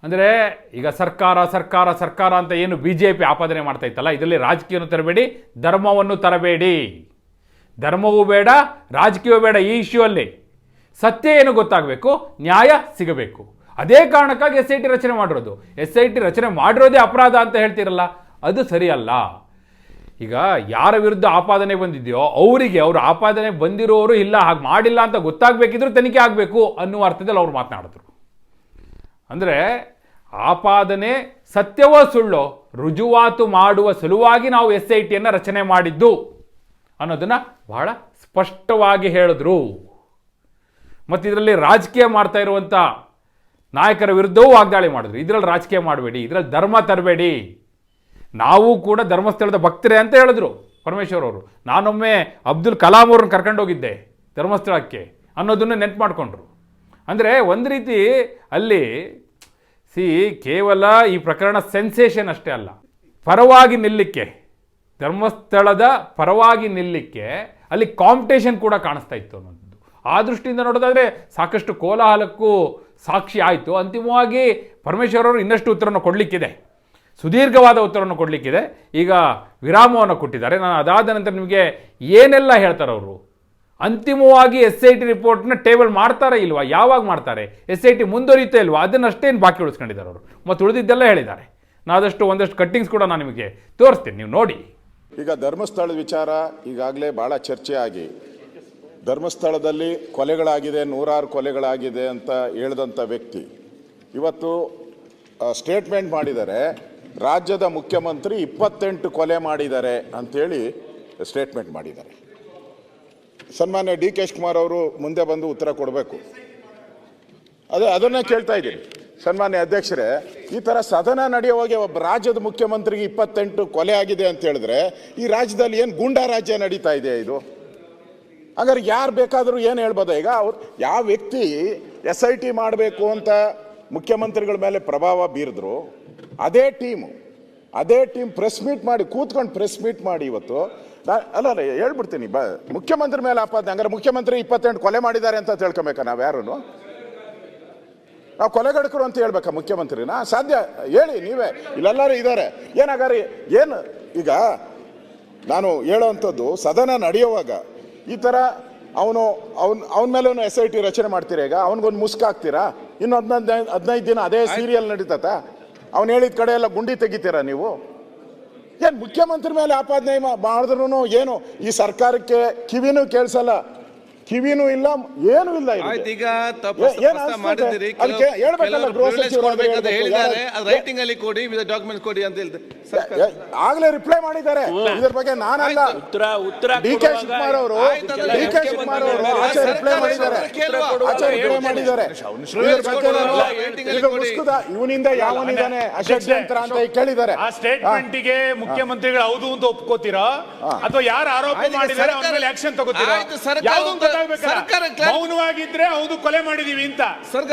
ಅಂದರೆ ಈಗ ಸರ್ಕಾರ ಸರ್ಕಾರ ಸರ್ಕಾರ ಅಂತ ಏನು ಬಿ ಜೆ ಪಿ ಆಪಾದನೆ ಮಾಡ್ತಾ ಇತ್ತಲ್ಲ, ಇದರಲ್ಲಿ ರಾಜಕೀಯವನ್ನು ತರಬೇಡಿ, ಧರ್ಮವನ್ನು ತರಬೇಡಿ. ಧರ್ಮವೂ ಬೇಡ, ರಾಜಕೀಯವೂ ಬೇಡ ಈ ಇಶ್ಯೂ ಅಲ್ಲಿ. ಸತ್ಯ ಏನು ಗೊತ್ತಾಗಬೇಕು? ನ್ಯಾಯ ಸಿಗಬೇಕು. ಅದೇ ಕಾರಣಕ್ಕಾಗಿ ಎಸ್ ಐ ಟಿ ರಚನೆ ಮಾಡಿರೋದು. ಎಸ್ ಐ ಟಿ ರಚನೆ ಮಾಡಿರೋದೇ ಅಪರಾಧ ಅಂತ ಹೇಳ್ತಿರಲ್ಲ, ಅದು ಸರಿಯಲ್ಲ. ಈಗ ಯಾರ ವಿರುದ್ಧ ಆಪಾದನೆ ಬಂದಿದೆಯೋ, ಅವರಿಗೆ ಅವರು ಆಪಾದನೆ ಬಂದಿರೋರು ಇಲ್ಲ, ಹಾಗೆ ಮಾಡಿಲ್ಲ ಅಂತ ಗೊತ್ತಾಗಬೇಕಿದ್ರೂ ತನಿಖೆ ಆಗಬೇಕು ಅನ್ನುವ ಅರ್ಥದಲ್ಲಿ ಅವ್ರು ಮಾತನಾಡಿದ್ರು. ಅಂದರೆ ಆಪಾದನೆ ಸತ್ಯವೋ ಸುಳ್ಳೋ, ರುಜುವಾತು ಮಾಡುವ ಸಲುವಾಗಿ ನಾವು ಎಸ್ ಐ ಟಿಯನ್ನು ರಚನೆ ಮಾಡಿದ್ದು ಅನ್ನೋದನ್ನು ಬಹಳ ಸ್ಪಷ್ಟವಾಗಿ ಹೇಳಿದ್ರು. ಮತ್ತು ಇದರಲ್ಲಿ ರಾಜಕೀಯ ಮಾಡ್ತಾ ಇರುವಂಥ ನಾಯಕರ ವಿರುದ್ಧವೂ ವಾಗ್ದಾಳಿ ಮಾಡಿದ್ರು. ಇದರಲ್ಲಿ ರಾಜಕೀಯ ಮಾಡಬೇಡಿ, ಇದರಲ್ಲಿ ಧರ್ಮ ತರಬೇಡಿ. ನಾವು ಕೂಡ ಧರ್ಮಸ್ಥಳದ ಭಕ್ತರೇ ಅಂತ ಹೇಳಿದ್ರು ಪರಮೇಶ್ವರ್ ಅವರು. ನಾನೊಮ್ಮೆ ಅಬ್ದುಲ್ ಕಲಾಂ ಅವ್ರನ್ನ ಕರ್ಕೊಂಡೋಗಿದ್ದೆ ಧರ್ಮಸ್ಥಳಕ್ಕೆ ಅನ್ನೋದನ್ನು ನೆನ್ಪು ಮಾಡಿಕೊಂಡ್ರು. ಅಂದರೆ ಒಂದು ರೀತಿ ಅಲ್ಲಿ, ಸಿ, ಕೇವಲ ಈ ಪ್ರಕರಣ ಸೆನ್ಸೇಷನ್ ಅಷ್ಟೇ ಅಲ್ಲ. ಪರವಾಗಿ ನಿಲ್ಲಕ್ಕೆ, ಧರ್ಮಸ್ಥಳದ ಪರವಾಗಿ ನಿಲ್ಲಕ್ಕೆ ಅಲ್ಲಿ ಕಾಂಪಿಟೇಷನ್ ಕೂಡ ಕಾಣಿಸ್ತಾ ಇತ್ತು ಅನ್ನೋದು. ಆ ದೃಷ್ಟಿಯಿಂದ ನೋಡೋದಾದರೆ ಸಾಕಷ್ಟು ಕೋಲಾಹಲಕ್ಕೂ ಸಾಕ್ಷಿ ಆಯಿತು. ಅಂತಿಮವಾಗಿ ಪರಮೇಶ್ವರ ಅವರು ಇನ್ನಷ್ಟು ಉತ್ತರವನ್ನು ಕೊಡಲಿಕ್ಕಿದೆ. ಸುದೀರ್ಘವಾದ ಉತ್ತರವನ್ನು ಕೊಡಲಿಕ್ಕಿದೆ. ಈಗ ವಿರಾಮವನ್ನು ಕೊಟ್ಟಿದ್ದಾರೆ. ನಾನು ಅದಾದ ನಂತರ ನಿಮಗೆ ಏನೆಲ್ಲ ಹೇಳ್ತಾರೆ ಅವರು? ಅಂತಿಮವಾಗಿ ಎಸ್ ಐ ಟಿ ರಿಪೋರ್ಟ್ನ ಟೇಬಲ್ ಮಾಡ್ತಾರೆ ಇಲ್ವಾ? ಯಾವಾಗ ಮಾಡ್ತಾರೆ? ಎಸ್ ಐ ಟಿ ಮುಂದುವರಿಯುತ್ತೆ ಇಲ್ವಾ? ಅದನ್ನಷ್ಟೇನು ಬಾಕಿ ಉಳಿಸ್ಕೊಂಡಿದ್ದಾರೆ ಅವರು? ಮತ್ತು ಉಳಿದಿದ್ದೆಲ್ಲ ಹೇಳಿದ್ದಾರೆ. ನಾದಷ್ಟು ಒಂದಷ್ಟು ಕಟ್ಟಿಂಗ್ಸ್ ಕೂಡ ನಾನು ನಿಮಗೆ ತೋರಿಸ್ತೀನಿ. ನೀವು ನೋಡಿ. ಈಗ ಧರ್ಮಸ್ಥಳದ ವಿಚಾರ ಈಗಾಗಲೇ ಭಾಳ ಚರ್ಚೆ ಆಗಿ ಧರ್ಮಸ್ಥಳದಲ್ಲಿ ಕೊಲೆಗಳಾಗಿದೆ, ನೂರಾರು ಕೊಲೆಗಳಾಗಿದೆ ಅಂತ ಹೇಳಿದಂಥ ವ್ಯಕ್ತಿ. ಇವತ್ತು ಸ್ಟೇಟ್ಮೆಂಟ್ ಮಾಡಿದ್ದಾರೆ ರಾಜ್ಯದ ಮುಖ್ಯಮಂತ್ರಿ ಇಪ್ಪತ್ತೆಂಟು ಕೊಲೆ ಮಾಡಿದ್ದಾರೆ ಅಂಥೇಳಿ ಸ್ಟೇಟ್ಮೆಂಟ್ ಮಾಡಿದ್ದಾರೆ. ಸನ್ಮಾನ್ಯ ಡಿ ಕೆ ಕುಮಾರ್ ಅವರು ಮುಂದೆ ಬಂದು ಉತ್ತರ ಕೊಡಬೇಕು. ಅದೇ, ಅದನ್ನೇ ಕೇಳ್ತಾ ಇದ್ದೀನಿ. ಸನ್ಮಾನ್ಯ ಅಧ್ಯಕ್ಷರೇ, ಈ ಥರ ಸದನ ನಡೆಯುವಾಗ ಒಬ್ಬ ರಾಜ್ಯದ ಮುಖ್ಯಮಂತ್ರಿಗೆ ಇಪ್ಪತ್ತೆಂಟು ಕೊಲೆ ಆಗಿದೆ ಅಂತ ಹೇಳಿದ್ರೆ, ಈ ರಾಜ್ಯದಲ್ಲಿ ಏನು ಗೂಂಡಾ ರಾಜ್ಯ ನಡೀತಾ ಇದೆ ಇದು? ಹಾಗಾದ್ರೆ ಯಾರು ಬೇಕಾದರೂ ಏನು ಹೇಳ್ಬೋದು? ಈಗ ಅವ್ರು ಯಾವ ವ್ಯಕ್ತಿ ಎಸ್ ಐ ಟಿ ಮಾಡಬೇಕು ಅಂತ ಮುಖ್ಯಮಂತ್ರಿಗಳ ಮೇಲೆ ಪ್ರಭಾವ ಬೀರಿದ್ರು, ಅದೇ ಟೀಮು ಅದೇ ಟೀಮ್ ಪ್ರೆಸ್ ಮೀಟ್ ಮಾಡಿ, ಕೂತ್ಕೊಂಡು ಪ್ರೆಸ್ ಮೀಟ್ ಮಾಡಿ ಇವತ್ತು ಅಲ್ಲ ಅಲ್ಲ, ಹೇಳ್ಬಿಡ್ತೀನಿ, ಬ, ಮುಖ್ಯಮಂತ್ರಿ ಮೇಲೆ ಆಪಾದನೆ, ಹಂಗಾರೆ ಮುಖ್ಯಮಂತ್ರಿ ಇಪ್ಪತ್ತೆಂಟು ಕೊಲೆ ಮಾಡಿದ್ದಾರೆ ಅಂತ ತಿಳ್ಕೊಬೇಕಾ ನಾವು ಯಾರು ನಾವು ಕೊಲೆಗಡಕರು ಅಂತ ಹೇಳ್ಬೇಕಾ ಮುಖ್ಯಮಂತ್ರಿನ? ಸಾಧ್ಯ, ಹೇಳಿ, ನೀವೇ, ಇಲ್ಲೆಲ್ಲರೂ ಇದ್ದಾರೆ ಏನಾಗಾರಿ ಏನು, ಈಗ, ನಾನು ಹೇಳೋವಂಥದ್ದು ಸದನ ನಡೆಯುವಾಗ ಈ ಥರ ಅವನು ಅವ್ನ ಅವನ ಮೇಲೂ ಎಸ್ ಐ ಟಿ ರಚನೆ ಮಾಡ್ತೀರಾ ಈಗ? ಅವ್ನಿಗೊಂದು ಮುಸ್ಕ್ ಹಾಕ್ತೀರಾ? ಇನ್ನು ಹದಿನೈದು ಹದಿನೈದು ದಿನ ಅದೇ ಸೀರಿಯಲ್ ನಡೀತತ ಅವ್ನು ಹೇಳಿದ ಕಡೆ ಎಲ್ಲ ಗುಂಡಿ ತೆಗಿತೀರಾ ನೀವು? ಏನು ಮುಖ್ಯಮಂತ್ರಿ ಮೇಲೆ ಆಪಾದನೆ ಮಾಡಿದ್ರು ಏನು? ಈ ಸರ್ಕಾರಕ್ಕೆ ಕಿವಿನೂ ಕೇಳಿಸಲ್ಲ. ಕಿವಿನೂ ಇಲ್ಲ ಏನು ಇಲ್ಲ. ಆಯ್ತು ಈಗ ತಪ್ಪು? ಮಾಡಿದ್ದೀರಿ. ಹೇಳ್ಬೇಕಲ್ಲ ಗೃಹ ಸಚಿವರು ರೈಟಿಂಗ್ ಅಲ್ಲಿ ಕೊಡಿ ಡಾಕ್ಯುಮೆಂಟ್ ಕೊಡಿ ಅಂತ ಹೇಳ್ತಾರೆ ಆಗ್ಲೇ ರಿಪ್ಲೈ ಮಾಡಿದ್ದಾರೆ. ಇದ್ರ ಬಗ್ಗೆ ನಾನಲ್ಲ. ಉತ್ತರ ಉತ್ತರ ಡಿ ಕೆ ಶಿವಕುಮಾರ್ ಅವರು ಡಿ ಕೆ ಶಿವಕುಮಾರ್ ಅವರು ಆಚೆ ರಿಪ್ಲೈ ಮಾಡಿದ್ದಾರೆ. ಆಚೆ ರಿಪ್ಲೈ ಮಾಡಿದ್ದಾರೆ. ಇದ್ರ ಬಗ್ಗೆ ನಾನು ಮುಸ್ಕುದ ಇವನಿಂದ ಯಾವನಿದ್ದಾನೆ ಅಷಡ್ಯಂತ್ರ ಅಂತ ಕೇಳಿದ್ದಾರೆ. ಆ ಸ್ಟೇಟ್ಮೆಂಟ್ಗೆ ಮುಖ್ಯಮಂತ್ರಿಗಳು ಹೌದು ಅಂತ ಒಪ್ಕೋತೀರಾ? ಅಥವಾ ಯಾರು ಆರೋಪ ಮಾಡಿದ್ದಾರೆ ಅವ್ರ ಮೇಲೆ ಆಕ್ಷನ್ ತಗೋತೀರಾ? ಮೌನವಾಗಿದ್ರೆ ಹೌದು ಕೊಲೆ ಮಾಡಿದೀವಿ ಅಂತ.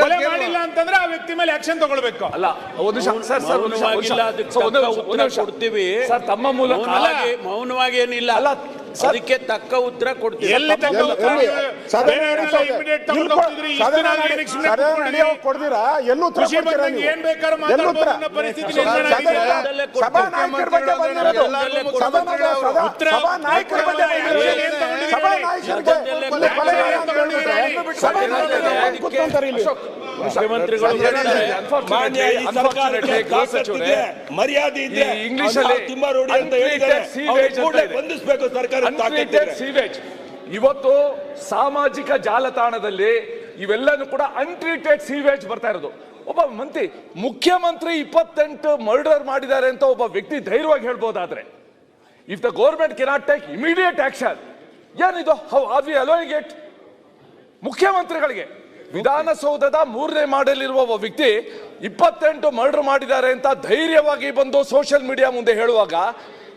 ಕೊಲೆ. ಮಾಡಿಲ್ಲ ಅಂತಂದ್ರೆ ಆ ವ್ಯಕ್ತಿ ಮೇಲೆ ಆಕ್ಷನ್ ತಗೊಳ್ಬೇಕು. ಅಲ್ಲ ಒಂದು ಸರ್ ಸರ್ ಒಂದು ನಿಮಿಷ, ಉತ್ತರ ಕೊಡ್ತೀವಿ. ಸರ್ ತಮ್ಮ ಮೂಲಕ ಮೌನವಾಗಿ ಏನಿಲ್ಲ. ಅಲ್ಲ, ಅದಕ್ಕೆ ತಕ್ಕ ಉತ್ತರ ಕೊಡ್ತೀವಿ ಎಲ್ಲಿ ಏನ್ ಬೇಕಾದ್ರೂ ಸಭಾ ನಾಯಕರ ಬಗ್ಗೆ ಮುಖ್ಯಮಂತ್ರಿಗಳು ಹೇಳ್ತಾರೆ, ಮಾನ್ಯ ಈ ಸರ್ಕಾರಕ್ಕೆ ತಾಕತ್ತಿದೆ, ಮರ್ಯಾದೆ ಇದೆ ಇಂಗ್ಲಿಷ್ ಅಲ್ಲಿ ತಿಮ್ಮಾರೋಡಿ ಅಂತ ಅವ್ರು ಕೂಡಲೇ. ಬಂಧಿಸಬೇಕು ಸರ್ಕಾರ ಅನ್ಟ್ರೀಟೆಡ್ ಸೀವೇಜ್ ಇವತ್ತು ಸಾಮಾಜಿಕ ಜಾಲತಾಣದಲ್ಲಿ ಇವೆಲ್ಲನೂ ಕೂಡ ಅನ್ಟ್ರೀಟೆಡ್ ಸೀವೇಜ್ ಬರ್ತಾ ಇರೋದು. ಒಬ್ಬ ಮಂತ್ರಿ ಮುಖ್ಯಮಂತ್ರಿ ಇಪ್ಪತ್ತೆಂಟು ಮರ್ಡರ್ ಮಾಡಿದ್ದಾರೆ ಅಂತ ಒಬ್ಬ ವ್ಯಕ್ತಿ ಧೈರ್ಯವಾಗಿ ಹೇಳ್ಬೋದಾದ್ರೆ if the government cannot take immediate action ಏನಿದು? How are we allowing it ಮುಖ್ಯಮಂತ್ರಿಗಳಿಗೆ. ವಿಧಾನಸೌಧದ ಮೂರನೇ ಮಾಡಲಿರುವ ಒಬ್ಬ ವ್ಯಕ್ತಿ ಇಪ್ಪತ್ತೆಂಟು ಮರ್ಡರ್ ಮಾಡಿದ್ದಾರೆ ಅಂತ ಧೈರ್ಯವಾಗಿ ಬಂದು ಸೋಷಿಯಲ್ ಮೀಡಿಯಾ ಮುಂದೆ ಹೇಳುವಾಗ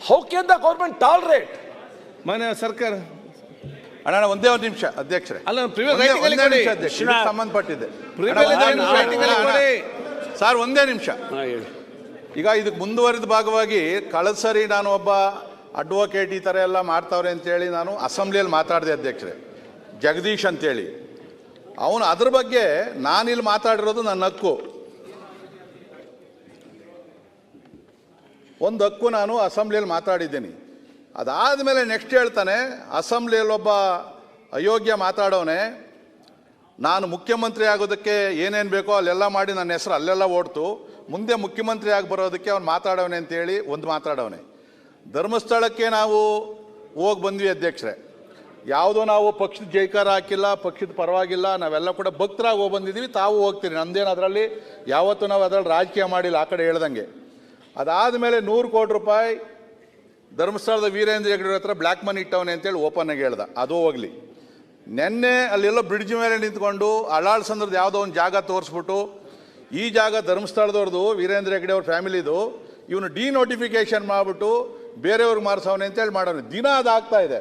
ಹೌಕೆ ಅಂತ ದ ಗೌರ್ಮೆಂಟ್ ಟಾಲರೇಟ್ ಮನೆ ಸರ್ಕಾರ. ಅಣ್ಣ ಒಂದೇ ಒಂದು ನಿಮಿಷ ಅಧ್ಯಕ್ಷರೇ. ಅಲ್ಲ ಸಂಬಂಧಪಟ್ಟಿದೆ. ಪ್ರಿವಿಯಸ್ ಅಣ್ಣ, ರೈಟಿಂಗ್ ಅಲ್ಲಿ ಕೊಡಿ. ಸರ್ ಒಂದೇ ನಿಮಿಷ. ಹೇಳಿ. ಈಗ ಇದಕ್ಕೆ ಮುಂದುವರಿದ ಭಾಗವಾಗಿ ಕಳೆದ ಸರಿ ನಾನು ಒಬ್ಬ ಅಡ್ವೊಕೇಟ್ ಈ ಥರ ಎಲ್ಲ ಮಾಡ್ತಾವ್ರೆ ಅಂತೇಳಿ ನಾನು ಅಸೆಂಬ್ಲಿಯಲ್ಲಿ ಮಾತಾಡಿದೆ ಅಧ್ಯಕ್ಷರೇ. ಜಗದೀಶ್ ಅಂತೇಳಿ. ಅವನು ಅದ್ರ ಬಗ್ಗೆ ನಾನಿಲ್ಲಿ ಮಾತಾಡಿರೋದು ನನ್ನ ಹಕ್ಕು. ಒಂದು ಹಕ್ಕು ನಾನು ಅಸೆಂಬ್ಲಿಯಲ್ಲಿ ಮಾತಾಡಿದ್ದೀನಿ. ಅದಾದ ಮೇಲೆ ನೆಕ್ಸ್ಟ್ ಹೇಳ್ತಾನೆ ಅಸೆಂಬ್ಲಿಯಲ್ಲಿ ಒಬ್ಬ ಅಯೋಗ್ಯ ಮಾತಾಡೋನೆ, ನಾನು ಮುಖ್ಯಮಂತ್ರಿ ಆಗೋದಕ್ಕೆ ಏನೇನು ಬೇಕೋ ಅಲ್ಲೆಲ್ಲ ಮಾಡಿ ನನ್ನ ಹೆಸರು ಅಲ್ಲೆಲ್ಲ ಓಡ್ತು, ಮುಂದೆ ಮುಖ್ಯಮಂತ್ರಿ ಆಗಿ ಬರೋದಕ್ಕೆ ಅವ್ನು ಮಾತಾಡವನೆ ಅಂತೇಳಿ ಒಂದು ಮಾತಾಡವನೆ. ಧರ್ಮಸ್ಥಳಕ್ಕೆ ನಾವು ಹೋಗಿ ಬಂದ್ವಿ ಅಧ್ಯಕ್ಷರೇ. ಯಾವುದೋ ನಾವು ಪಕ್ಷದ ಜೈಕಾರ ಹಾಕಿಲ್ಲ, ಪಕ್ಷದ ಪರವಾಗಿಲ್ಲ, ನಾವೆಲ್ಲ ಕೂಡ ಭಕ್ತರಾಗಿ ಹೋಗಿ ಬಂದಿದ್ದೀವಿ, ತಾವು ಹೋಗ್ತೀರಿ. ನಂದೇನು ಅದರಲ್ಲಿ? ಯಾವತ್ತೂ ನಾವು ಅದರಲ್ಲಿ ರಾಜಕೀಯ ಮಾಡಿಲ್ಲ, ಆ ಕಡೆ ಹೇಳ್ದಂಗೆ. ಅದಾದಮೇಲೆ ನೂರು ಕೋಟಿ ರೂಪಾಯಿ ಧರ್ಮಸ್ಥಳದ ವೀರೇಂದ್ರ ಹೆಗ್ಗಡೆ ಹತ್ರ ಬ್ಲ್ಯಾಕ್ ಮನಿ ಇಟ್ಟವನೆ ಅಂತೇಳಿ ಓಪನ್ ಆಗಿ ಹೇಳ್ದ. ಅದು ಹೋಗ್ಲಿ. ನೆನ್ನೆ ಅಲ್ಲೆಲ್ಲೋ ಬ್ರಿಡ್ಜ್ ಮೇಲೆ ನಿಂತ್ಕೊಂಡು ಅಳಾಳ್ ಸಂದ್ರದ ಯಾವುದೋ ಒಂದು ಜಾಗ ತೋರಿಸ್ಬಿಟ್ಟು, ಈ ಜಾಗ ಧರ್ಮಸ್ಥಳದವ್ರದ್ದು ವೀರೇಂದ್ರ ಹೆಗ್ಡೆ ಅವ್ರ ಫ್ಯಾಮಿಲಿದು, ಇವನು ಡಿ ನೋಟಿಫಿಕೇಶನ್ ಮಾಡಿಬಿಟ್ಟು ಬೇರೆಯವ್ರಿಗೆ ಮಾರಿಸವನೆ ಅಂತೇಳಿ ಮಾಡೋನು ದಿನ ಅದಾಗ್ತಾ ಇದೆ.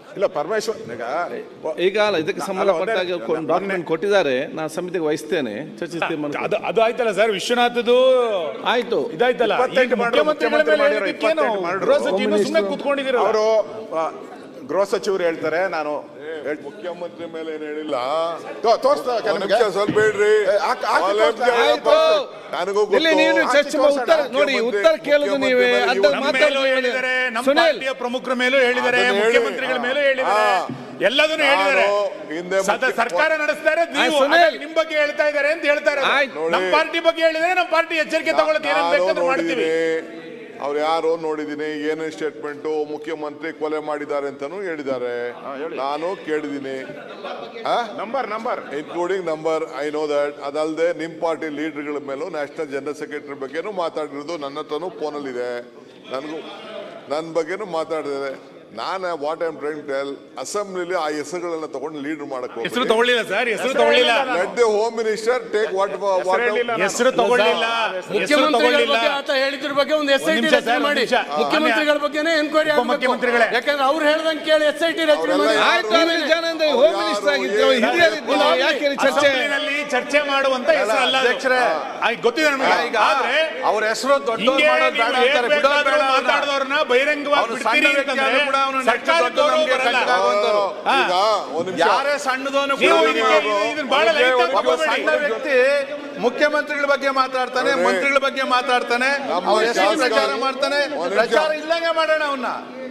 ಇಲ್ಲ ಪರಮೇಶ್ವರ್ ಈಗ ಈಗ ಅಲ್ಲ ಇದಕ್ಕೆ ಸಂಬಂಧಪಟ್ಟಾಗಿ ಡಾಕ್ಯುಮೆಂಟ್ ಕೊಟ್ಟಿದ್ದಾರೆ ನಾನು ಸಮಿತಿಗೆ ವಹಿಸ್ತೇನೆ ಚರ್ಚಿಸ್ತೀನಿ ಅದು ಅದು ಆಯ್ತಲ್ಲ ಸರ್ ವಿಶ್ವನಾಥದ್ದು ಆಯ್ತು. ಇದಾಯ್ತಲ್ಲ ಸುಮ್ಮನೆ ಕೂತ್ಕೊಂಡಿದ್ದೀರ ಅವರು ಗೃಹ ಸಚಿವರು ಹೇಳ್ತಾರೆ ನಾನು ಹೇಳ್- ಮುಖ್ಯಮಂತ್ರಿ ಮೇಲೆ ಏನು ಹೇಳಿಲ್ಲ? ಸ್ವಲ್ಪ ಹೇಳ್ರಿ. ನನಗೂ ಇಲ್ಲಿ ನೀವು ಚರ್ಚೆ ಮಾಡಿ ಉತ್ತರ ನೋಡಿ ಉತ್ತರ ಕೇಳೋದು ನೀವೇ ಮೇಲೂ ಹೇಳಿದ್ದಾರೆ ನಮ್ಮ ಪಾರ್ಟಿಯ ಪ್ರಮುಖರ ಮೇಲೂ ಹೇಳಿದ್ದಾರೆ ಮುಖ್ಯಮಂತ್ರಿಗಳ ಮೇಲೂ ಹೇಳಿದ್ದಾರೆ. ಎಲ್ಲದನ್ನು ಹೇಳಿದ್ದಾರೆ. ಸರ್ಕಾರ ನಡೆಸ್ತಾರೆ ನೀವು. ನಿಮ್ ಬಗ್ಗೆ ಹೇಳ್ತಾ ಇದ್ದಾರೆ ಅಂತ ಹೇಳ್ತಾರೆ. ನಮ್ಮ. ಪಾರ್ಟಿ ಬಗ್ಗೆ ಹೇಳಿದ್ರೆ ನಮ್ಮ ಪಾರ್ಟಿ ಎಚ್ಚರಿಕೆ ತಗೊಳ್ಳೋಕೆ ಏನೇನ್ ನಾನು ಬೇಕಾದ್ರೂ ಮಾಡ್ತೀವಿ. ಅವ್ರು ಯಾರೋ ನೋಡಿದ್ದೀನಿ ಏನೇನ್ ಸ್ಟೇಟ್ಮೆಂಟ್ ಮುಖ್ಯಮಂತ್ರಿ ಕೊಲೆ ಮಾಡಿದ್ದಾರೆ ಅಂತಾನು ಹೇಳಿದ್ದಾರೆ. ನಾನು ಕೇಳಿದ್ದೀನಿ. Number number including number I know that ಅದಲ್ಲದೆ ನಿಮ್ ಪಾರ್ಟಿ ಲೀಡರ್ಗಳ ಮೇಲೂ ನ್ಯಾಷನಲ್ ಜನರಲ್ ಸೆಕ್ರೆಟರಿ ಬಗ್ಗೆನೂ ಮಾತಾಡಿರೋದು ನನ್ನ ಹತ್ರನೂ ಫೋನಲ್ಲಿದೆ ನನಗೂ ನನ್ನ ಬಗ್ಗೆನೂ ಮಾತಾಡಿದ್ದಾರೆ ನಾನು ವಾಟ್ ಐಮ್ ಟ್ರೈನ್ ಟೆಲ್ ಅಸೆಂಬ್ಲಿಲಿ ಆ ಹೆಸರುಗಳನ್ನ ತಗೊಂಡು ಲೀಡ್ ಮಾಡಕ್ ಹೆಸರು ತಗೊಳ್ಳಿಲ್ಲ ಸರ್ ಹೆಸರು ತಗೊಳ್ಳಿಲ್ಲ. Let the home minister take what ಹೆಸರು ತಗೊಳ್ಳಿಲ್ಲ. ಹೆಸರು ತಗೊಳ್ಳಿಲ್ಲ. ಆತ ಹೇಳಿದ್ರ ಬಗ್ಗೆ ಒಂದು ಎಸ್ ಐ ಟಿ ರಚನೆ ಮಾಡಿ. ಮುಖ್ಯಮಂತ್ರಿಗಳ ಬಗ್ಗೆನೇ ಎನ್ಕ್ವೈರಿ ಮುಖ್ಯಮಂತ್ರಿಗಳೇ ಯಾಕಂದ್ರೆ ಅವ್ರು ಹೇಳ್ದಂಗೆ ಕೇಳಿ ಎಸ್ ಐ ಟಿ ರಚನೆ ಮಾಡಿ? ಆಯ್ತು ಹೋಮ್ ಮಿನಿಸ್ಟರ್ ಆಗಿದ್ರು ಯಾಕೆ ಚರ್ಚೆ? ಅಸೆಂಬ್ಲಿನಲ್ಲಿ ಚರ್ಚೆ ಮಾಡುವಂತ ಹೆಸರು ಅಲ್ಲ ಗೊತ್ತಿದೆ ನಮಗೆ. ಈಗ ಆದ್ರೆ ಅವ್ರ ಹೆಸರು. ಮಾತಾಡ್ದವ್ರನ್ನ ಬಹಿರಂಗವಾಗಿ ಯಾರೇ ಸಣ್ಣದವನು ನೀವು ಕೂಡ ಇದಕ್ಕೆ- ಅವ್ರು- ಇದನ್ನ ಬಹಳ ಅವ್ರಿಗೆ light ಆಗಿ ಸಣ್ಣ ವ್ಯಕ್ತಿ ಮುಖ್ಯಮಂತ್ರಿಗಳ ಬಗ್ಗೆ ಮಾತಾಡ್ತಾನೆ. ಮಂತ್ರಿಗಳ ಬಗ್ಗೆ ಮಾತಾಡ್ತಾನೆ ಪ್ರಚಾರ ಮಾಡ್ತಾನೆ. ಪ್ರಚಾರ ಇಲ್ಲಂಗೆ ಮಾಡೋಣ ಅವನ್ನ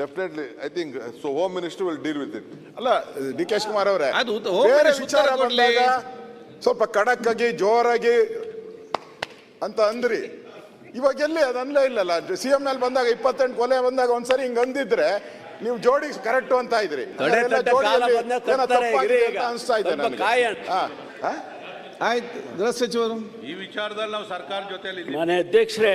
definitely I think so home minister will deal with it ಅಲ್ಲ ಡಿ ಕೆ ಶಿವಕುಮಾರ್ ಅವರೇ ಅದು ಹೋಮ್ ಬೇರೆ ಮಿನಿಸ್ಟರ್ ವಿಚಾರ ಉತ್ತರ ಕೊಡ್ಲಿ. ಬಂದಾಗ ಸ್ವಲ್ಪ ಖಡಕ್ಕಾಗಿ ಆಗಿ ಜೋರಾಗಿ ಅಂತ ಅಂದ್ರಿ ಇವಾಗ ಎಲ್ಲಿ ಅದು ಅನ್ಲೇ ಇಲ್ಲಲ್ಲ ಸಿ ಎಂ ನಲ್ಲಿ ಬಂದಾಗ ಇಪ್ಪತ್ತೆಂಟು ಕೊಲೆ ಬಂದಾಗ ಒಂದ್ಸರಿ ಹಿಂಗ್ ಅಂದಿದ್ರೆ ನೀವು ಜೋಡಿ ಕರೆಕ್ಟ್ ಅಂತ ಇದ್ರಿ ತಡೆ ಅದೆಲ್ಲ ತಟ್ಟೆ ಜೋಡಿಯಲ್ಲಿ ಕಾಲ ಬಂದ ಏನೋ ತರ್ತಾರೆ ತಪ್ಪಾಗಿದೆ ಇರಿ ಅಂತ ಈಗ. ಇದೆ ಸ್ವಲ್ಪ ನನಗೆ ಕಾಯೋಣ. ಹಾ, ಹಾ? ಆಯ್ತು ಗೃಹ ಸಚಿವರು ಈ ವಿಚಾರದಲ್ಲಿ ನಾವು ಸರ್ಕಾರ ಜೊತೆಯಲ್ಲಿ ಮನೆ ಅಧ್ಯಕ್ಷರೇ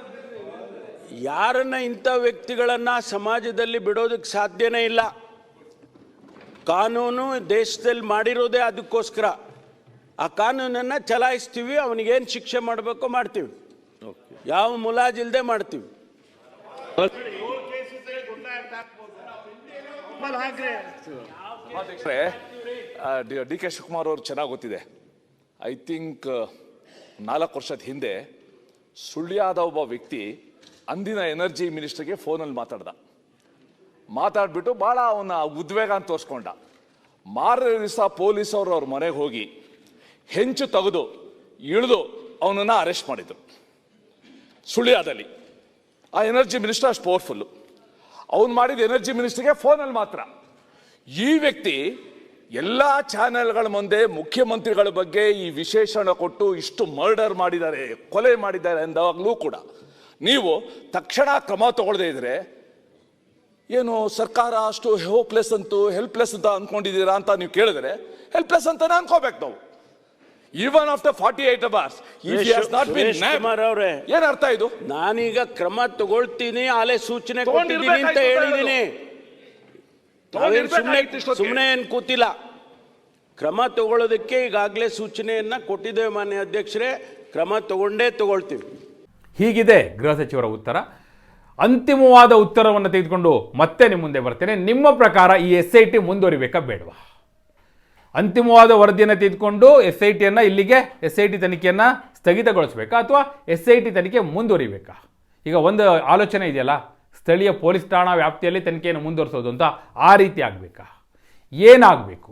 ಯಾರನ್ನ ಇಂಥ ವ್ಯಕ್ತಿಗಳನ್ನ ಸಮಾಜದಲ್ಲಿ ಬಿಡೋದಕ್ಕೆ ಸಾಧ್ಯನೇ ಇಲ್ಲ. ಕಾನೂನು ದೇಶದಲ್ಲಿ ಮಾಡಿರೋದೇ ಅದಕ್ಕೋಸ್ಕರ. ಆ ಕಾನೂನನ್ನು ಚಲಾಯಿಸ್ತೀವಿ ಅವನಿಗೇನು ಶಿಕ್ಷೆ ಮಾಡಬೇಕೋ ಮಾಡ್ತೀವಿ. ಯಾವ ಮುಲಾಜಿಲ್ದೆ ಮಾಡ್ತೀವಿ. ಡಿ ಕೆ ಶಿವಕುಮಾರ್ ಅವರು ಚೆನ್ನಾಗಿ ಗೊತ್ತಿದೆ. ಐ ಥಿಂಕ್ ನಾಲ್ಕು ವರ್ಷದ ಹಿಂದೆ ಸುಳ್ಯಾದ ಒಬ್ಬ ವ್ಯಕ್ತಿ ಅಂದಿನ ಎನರ್ಜಿ ಮಿನಿಸ್ಟರ್ಗೆ ಫೋನಲ್ಲಿ ಮಾತಾಡ್ದ. ಮಾತಾಡ್ಬಿಟ್ಟು ಭಾಳ ಅವನ ಉದ್ವೇಗ ಅಂತ ತೋರಿಸ್ಕೊಂಡ. ಮಾರನೇ ದಿವಸ ಪೊಲೀಸ್ ಅವರು ಅವ್ರ ಮನೆಗೆ ಹೋಗಿ ಹೆಂಚು ತೆಗೆದು, ಇಳಿದು ಅವನನ್ನು ಅರೆಸ್ಟ್ ಮಾಡಿದ್ರು. ಸುಳ್ಯಾದಲ್ಲಿ. ಆ ಎನರ್ಜಿ ಮಿನಿಸ್ಟರ್ ಅಷ್ಟು ಪವರ್ಫುಲ್ಲು ಅವನು ಮಾಡಿದ ಎನರ್ಜಿ ಮಿನಿಸ್ಟರ್ಗೆ ಫೋನಲ್ಲಿ ಮಾತ್ರ. ಈ ವ್ಯಕ್ತಿ ಎಲ್ಲ ಚಾನೆಲ್ಗಳ ಮುಂದೆ ಮುಖ್ಯಮಂತ್ರಿಗಳ ಬಗ್ಗೆ ಈ ವಿಶೇಷಣ ಕೊಟ್ಟು ಇಷ್ಟು ಮರ್ಡರ್ ಮಾಡಿದ್ದಾರೆ, ಕೊಲೆ ಮಾಡಿದ್ದಾರೆ ಎಂದಾಗಲೂ ಕೂಡ. ನೀವು ತಕ್ಷಣ ಕ್ರಮ ತಗೊಳ್ಳದೇ ಇದ್ರೆ ಏನು ಸರ್ಕಾರ ಅಷ್ಟು ಹೋಪ್ಲೆಸ್ ಅಂತು ಹೆಲ್ಪ್ಲೆಸ್ ಅಂತ ಅನ್ಕೊಂಡಿದ್ದೀರಾ ಅಂತ ನೀವು ಕೇಳಿದ್ರೆ ಹೆಲ್ಪ್ಲೆಸ್ ಅಂತಾನೆ ಅನ್ಕೋಬೇಕು ನಾವು. Even after forty eight hours ಏನ್ ಅರ್ಥ ಇದು? ನಾನೀಗ ಕ್ರಮ ತಗೊಳ್ತೀನಿ ಆಲೆ ಸೂಚನೆ ಕೊಟ್ಟಿದ್ದೀನಿ ಅಂತ. ಹೇಳಿದ್ದೀನಿ. ಸುಮ್ಮನೆ ಏನು ಕೂತಿಲ್ಲ. ಕ್ರಮ ತಗೊಳ್ಳೋದಕ್ಕೆ ಈಗಾಗಲೇ ಸೂಚನೆಯನ್ನ ಕೊಟ್ಟಿದ್ದೇವೆ ಮಾನ್ಯ ಅಧ್ಯಕ್ಷರೇ. ಕ್ರಮ ತಗೊಂಡೇ ತಗೊಳ್ತೀವಿ. ಹೀಗಿದೆ ಗೃಹ ಸಚಿವರ ಉತ್ತರ. ಅಂತಿಮವಾದ ಉತ್ತರವನ್ನು ತೆಗೆದುಕೊಂಡು ಮತ್ತೆ ನಿಮ್ಮ ಮುಂದೆ ಬರ್ತೇನೆ. ನಿಮ್ಮ ಪ್ರಕಾರ ಈ ಎಸ್ ಐ ಟಿ ಮುಂದುವರಿಬೇಕಾ ಬೇಡವಾ? ಅಂತಿಮವಾದ ವರದಿಯನ್ನು ತೆಗೆದುಕೊಂಡು ಎಸ್ ಐ ಟಿಯನ್ನು ಇಲ್ಲಿಗೆ ಎಸ್ ಐ ಟಿ ತನಿಖೆಯನ್ನು ಸ್ಥಗಿತಗೊಳಿಸಬೇಕಾ ಅಥವಾ ಎಸ್ ಐ ಟಿ ತನಿಖೆ ಮುಂದುವರಿಬೇಕಾ? ಈಗ ಒಂದು ಆಲೋಚನೆ ಇದೆಯಲ್ಲ, ಸ್ಥಳೀಯ ಪೊಲೀಸ್ ಠಾಣಾ ವ್ಯಾಪ್ತಿಯಲ್ಲಿ ತನಿಖೆಯನ್ನು ಮುಂದುವರಿಸೋದು ಅಂತ ಆ ರೀತಿ ಆಗಬೇಕಾ? ಏನಾಗಬೇಕು?